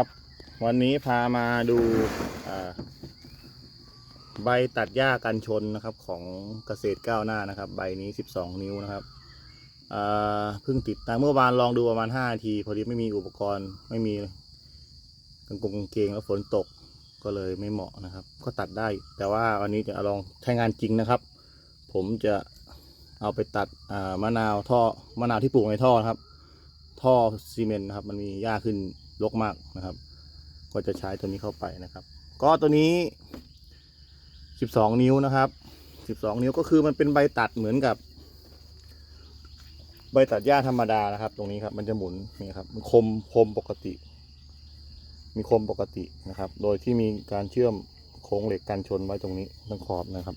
ครับวันนี้พามาดูใบตัดหญ้ากันชนนะครับของเกษตรก้าวหน้านะครับ ใบนี้ 12 นิ้วนะครับเพิ่งติดตั้งเมื่อวานลองดูประมาณ5นาที พอดีไม่มีอุปกรณ์ไม่มีกางกงกางเกงแล้วฝนตกก็เลยไม่เหมาะนะครับ ก็ตัดได้ แต่ว่าวันนี้จะลองใช้งานจริงนะครับ ผมจะเอาไปตัดมะนาวท่อมะนาวที่ปลูกในท่อครับ ท่อซีเมนต์นะครับ มันมีหญ้าขึ้น รกมากนะครับ ก็จะใช้ตัวนี้เข้าไปนะครับ ก็ตัวนี้ 12 นิ้วนะครับ12 นิ้วก็คือมันเป็นใบตัดเหมือนกับ ใบตัดหญ้าธรรมดานะครับ ตรงนี้ครับ มันจะหมุนนี่ครับมันคมคมปกติ มีคมปกตินะครับ โดยที่มีการเชื่อมโครงเหล็กกันชนไว้ตรงนี้ตรงขอบนะครับ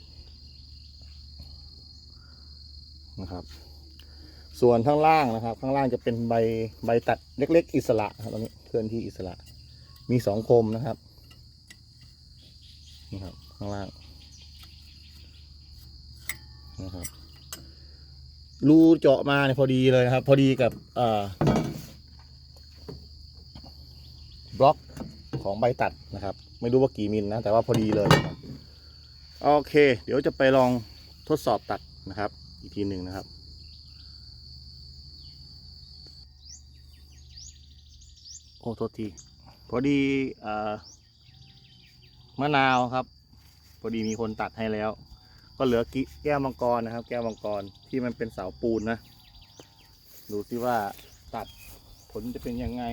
นะครับ ส่วนข้างล่างนะครับ ข้างล่างจะเป็นใบใบตัดเล็ก ๆ อิสระครับตรงนี้ เคลื่อนที่อิสระ มีสองคมนะครับนี่ครับ ข้างล่างนะครับรูเจาะมาเนี่ยพอดีเลยครับ พอดีกับบล็อกของใบตัดนะครับ ไม่รู้ว่ากี่มิลนะแต่ว่าพอดีเลยโอเค เดี๋ยวจะไปลองทดสอบตัดนะครับ อีกทีหนึ่งนะครับ โอ้โทษที พอดีเอมะนาวครับ พอดีมีคนตัดให้แล้ว ก็เหลือกิแก้วมังกรนะครับ แก้วมังกรที่มันเป็นเสาปูนนะ ดูสิว่าตัดผลจะเป็นยังไง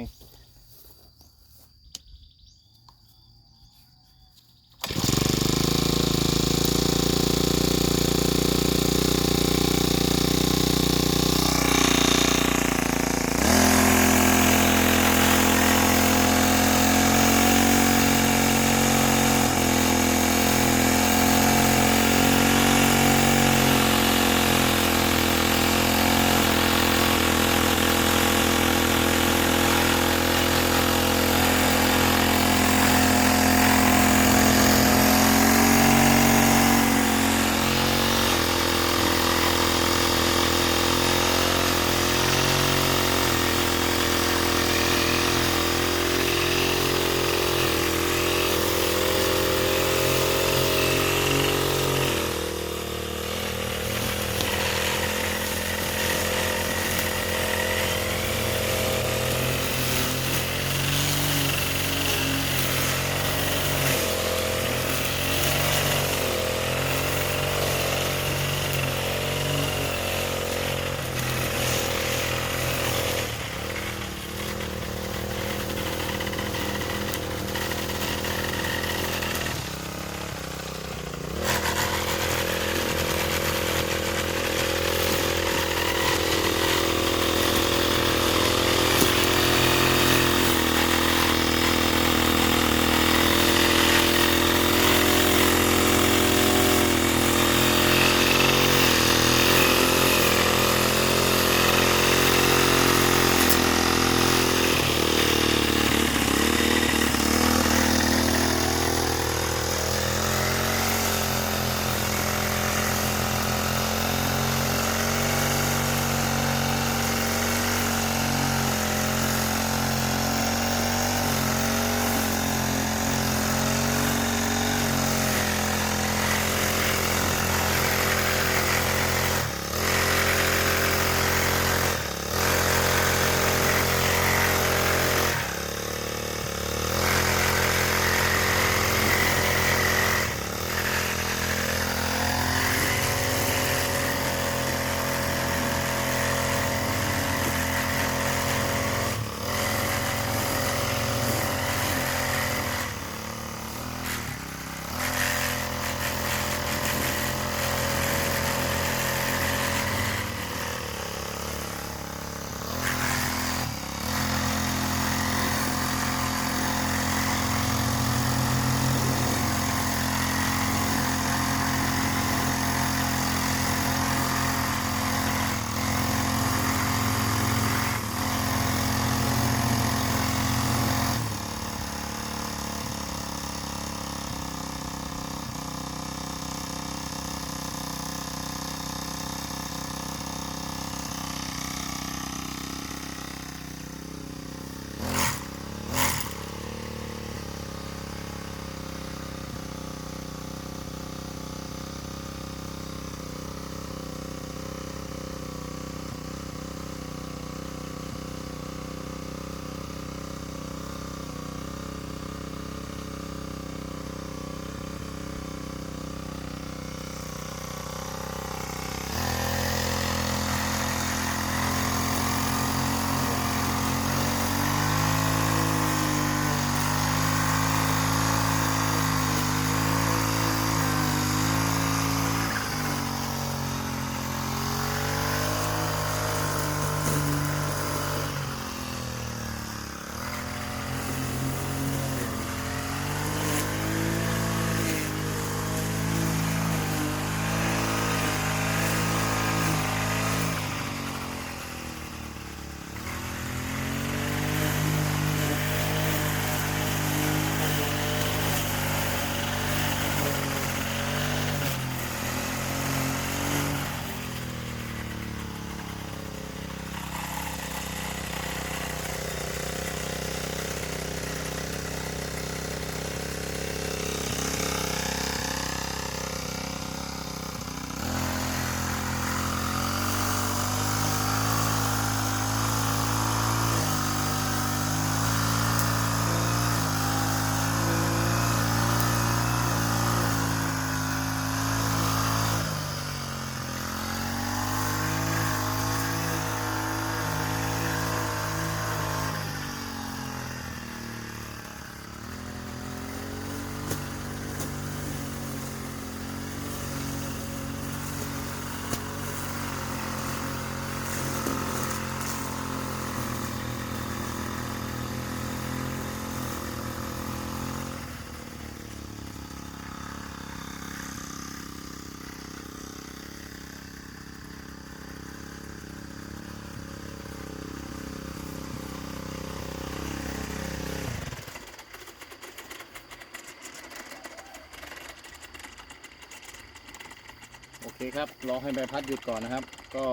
เคครับรอให้ใบพัดหยุดก่อนนะครับ ก็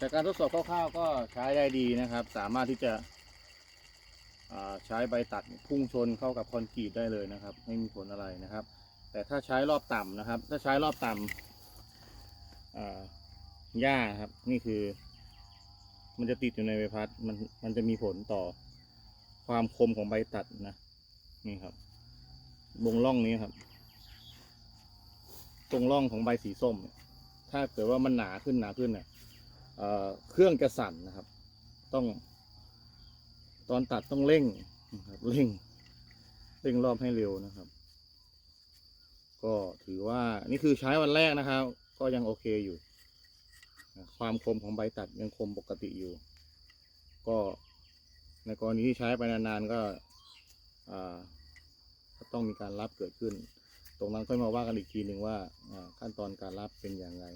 จากการทดสอบคร่าวๆก็ใช้ได้ดีนะครับ สามารถที่จะใช้ใบตัดพุ่งชนเข้ากับคอนกรีตได้เลยนะครับ ไม่มีผลอะไรนะครับ แต่ถ้าใช้รอบต่ำนะครับ ถ้าใช้รอบต่ำอ่าหญ้าครับ นี่คือ มันจะติดอยู่ในใบพัดมันมันจะมีผลต่อความคมของใบตัดนะนี่ครับวงร่องนี้ครับ ตรงร่องของใบสีส้มเนี่ยถ้าเกิดว่ามันหนาขึ้นหนาขึ้นเนี่ยเเครื่องจะสั่นนะครับ ต้อง ตอนตัดต้องเร่งนะครับเร่งเร่งรอบให้เร็วนะครับ ก็ถือว่านี่คือใช้วันแรกนะครับ ก็ยังโอเคอยู่ ความคมของใบตัดยังคมปกติอยู่ ก็ในกรณีที่ใช้ไปนานๆก็ต้องมีการรับเกิดขึ้น ตรงนั้นค่อยมาว่ากันอีกทีหนึ่งว่าขั้นตอนการรับเป็นอย่างไร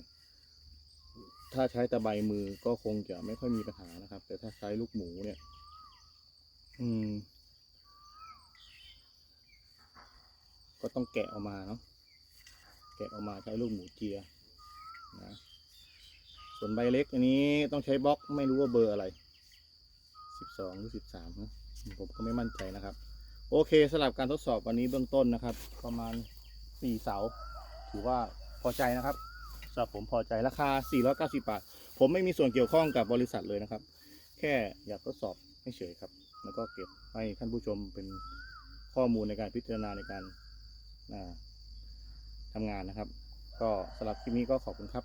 ถ้าใช้ต่ใบมือก็คงจะไม่ค่อยมีปัญหานะครับ แต่ถ้าใช้ลูกหมูเนี่ย อืม ก็ต้องแกะออกมาเนาะแกะออกมาใช้ลูกหมูเจียนะส่วนใบเล็กอันนี้ต้องใช้บล็อกไม่รู้ว่าเบอร์อะไรสิบสองหรือสิบสามนะผมก็ไม่มั่นใจนะครับ โอเคสำหรับการทดสอบวันนี้เบื้องต้นนะครับ ประมาณ สี่เสา ถือว่าพอใจนะครับสำหรับผมพอใจราคา 490 บาท ผมไม่มีส่วนเกี่ยวข้องกับบริษัทเลยนะครับ แค่อยากทดสอบให้เฉยครับ แล้วก็เก็บให้ท่านผู้ชมเป็นข้อมูลในการพิจารณาในการทำงานนะครับ ก็สำหรับคลิปนี้ก็ขอบคุณครับ